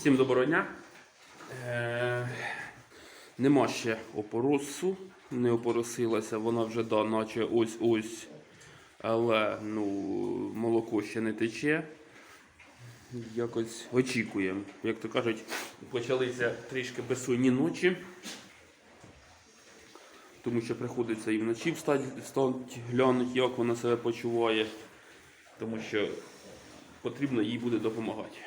Всім доброго дня. Е, нема ще опоросу, не опоросилася, вона вже да, наче ось-ось, але ну, молоко ще не тече. Якось очікуємо. Як то кажуть, почалися трішки безсонні ночі, тому що приходиться і вночі встати, встати глянути, як вона себе почуває, тому що потрібно їй буде допомагати.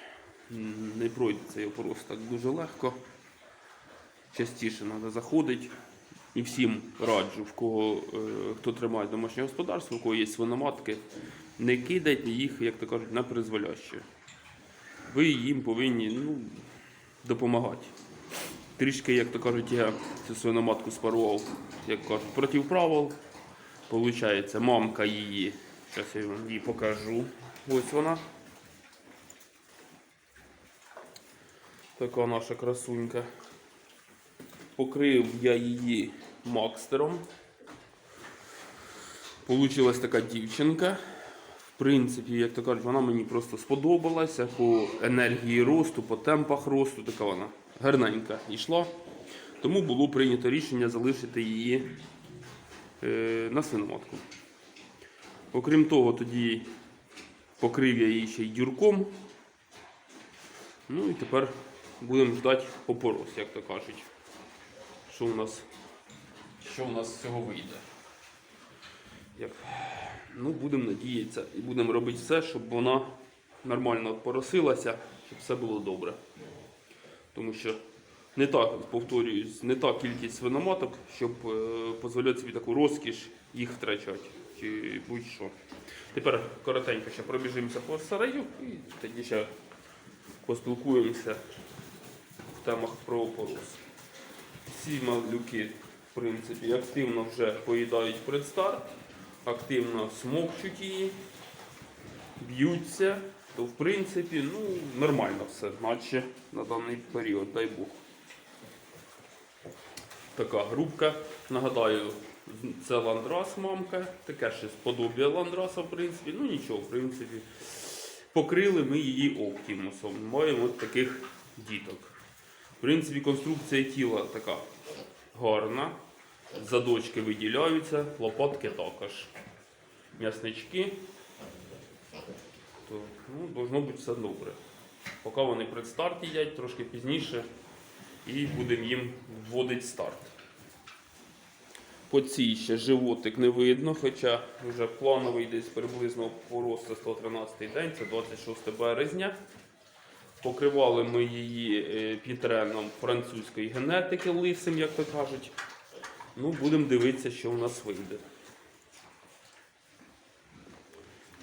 Не пройде цей опорос так дуже легко. Частіше треба заходити. І всім раджу, в кого е, хто тримає домашнє господарство, у кого є свиноматки, не кидайте їх, як то кажуть, на призволяще. Ви їм повинні ну, допомагати. Трішки, як то кажуть, я цю свиноматку спарував, як кажуть, проти правил. Получається, мамка її, зараз я вам її покажу. Ось вона. Така наша красунька. Покрив я її макстером. Получилась така дівчинка. В принципі, як то кажуть, вона мені просто сподобалася по енергії росту, по темпах росту. Така вона гарненька йшла. Тому було прийнято рішення залишити її е, на свиноматку. Окрім того, тоді покрив я її ще й дюрком. Ну і тепер будемо ждати опорос, як то кажуть. Що у нас, що у нас з цього вийде. Як? Ну, будемо надіятися і будемо робити все, щоб вона нормально поросилася, щоб все було добре. Тому що не так, повторююсь, не та кількість свиноматок, щоб е, дозволяти собі таку розкіш їх втрачати. Чи будь-що. Тепер коротенько ще пробіжимося по сараю і тоді ще поспілкуємося темах опорос. Ці малюки, в принципі, активно вже поїдають предстарт, активно смокчуть її, б'ються, то в принципі ну, нормально все, наче на даний період, дай Бог. Така грубка. Нагадаю, це ландрас мамка, таке щось подобія ландраса, в принципі. Ну нічого, в принципі. Покрили ми її оптимусом. Маємо от таких діток. Принципі, конструкція тіла така гарна. Задочки виділяються, лопатки також. М'яснички. То, ну, должно бути все добре. Поки вони предстарт їдять, трошки пізніше, і будемо їм вводити старт. По цій ще животик не видно, хоча вже плановий десь приблизно поросте 113 день, це 26 березня. Покривали ми її е, пітреном французької генетики лисим, як то кажуть. Ну, будемо дивитися, що у нас вийде.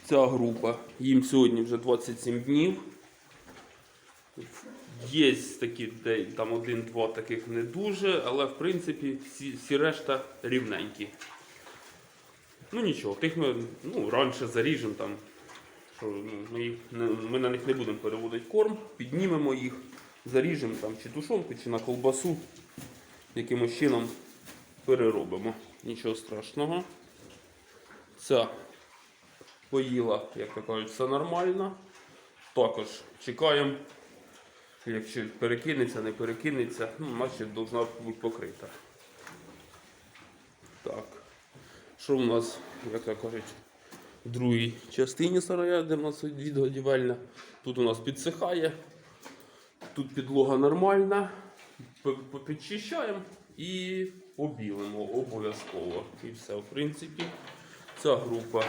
Ця група, їм сьогодні вже 27 днів. Є такі, там один-два таких не дуже, але в принципі всі, всі решта рівненькі. Ну нічого, тих ми ну, раніше заріжемо там. Що, ну, ми, їх, ми на них не будемо переводити корм, піднімемо їх, заріжемо там чи тушонку, чи на колбасу, якимось чином переробимо. Нічого страшного. Ця поїла, як то кажуть, все нормально. Також чекаємо. Якщо перекинеться, не перекинеться, ну, значить повинна бути покрита. Так. Що у нас, як то кажуть, в другій частині сарая, де в нас відгодівельна. Тут у нас підсихає, тут підлога нормальна. Підчищаємо і побілимо обов'язково. І все, в принципі, ця група,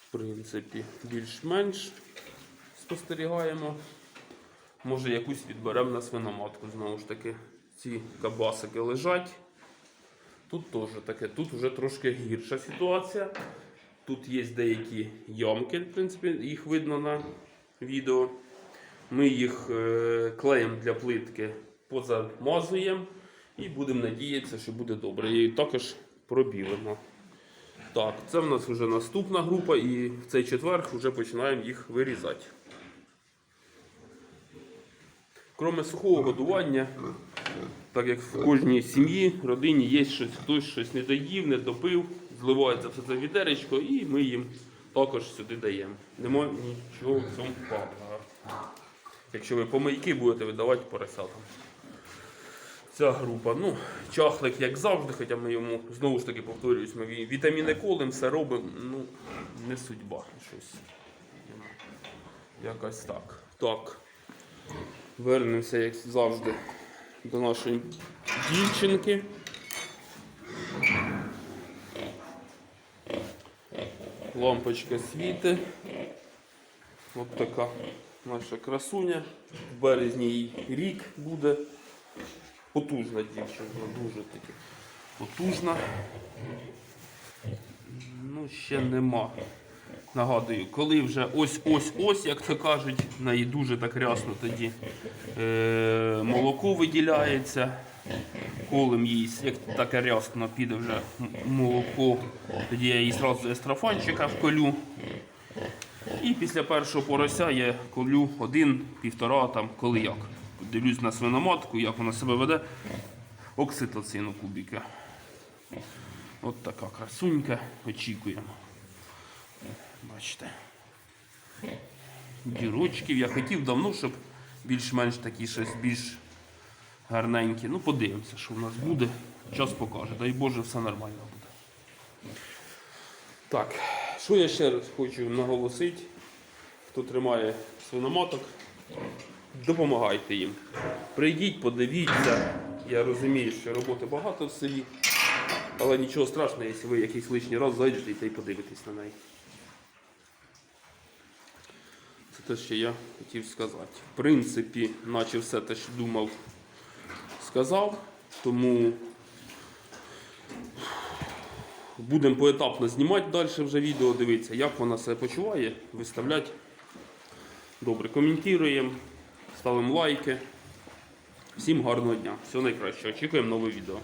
в принципі, більш-менш спостерігаємо. Може якусь відберемо на свиноматку знову ж таки. Ці кабасики лежать. Тут теж таке, тут вже трошки гірша ситуація. Тут є деякі ямки, в принципі, їх видно на відео. Ми їх е, клеєм для плитки позамазуємо і будемо надіятися, що буде добре. І також пробілимо. Так, це в нас вже наступна група, і в цей четвер вже починаємо їх вирізати. Кроме сухого годування, так як в кожній сім'ї, родині є щось, хтось щось не доїв, не допив, зливається все це відеречко, і ми їм також сюди даємо. Нема нічого в цьому поганого. якщо ви помийки будете видавати поросятам. Ця група, ну, чахлик, як завжди, хоча ми йому, знову ж таки повторююсь, ми вітаміни колем, все робимо, ну, не судьба. Щось. Якось так. Так. Вернемося, як завжди, до нашої дівчинки. Лампочка світить. От така наша красуня. В березні їй рік буде. Потужна дівчинка, дуже таки потужна. Ну, ще нема. Нагадую, коли вже ось-ось-ось, як то кажуть, в дуже так рясно тоді е- молоко виділяється. Колем їй, як таке рясно піде вже молоко, тоді я їй зразу естрофанчика вколю. І після першого порося я колю один-півтора, там, коли як. Дивлюсь на свиноматку, як вона себе веде. Окситоцину кубіка. От така красунька. Очікуємо. Бачите. Дірочків. Я хотів давно, щоб більш-менш такі щось більш гарненькі. Ну, подивимося, що в нас буде. Час покаже. Дай Боже, все нормально буде. Так, що я ще раз хочу наголосити, хто тримає свиноматок, допомагайте їм. Прийдіть, подивіться. Я розумію, що роботи багато в селі, але нічого страшного, якщо ви якийсь лишній раз зайдете й подивитесь на неї. Це те, що я хотів сказати. В принципі, наче все те, що думав, сказав. Тому Будемо поетапно знімати далі вже відео, дивитися, як вона себе почуває, виставляти. Добре, коментуємо, ставимо лайки. Всім гарного дня. Всього найкращого. Очікуємо нове відео.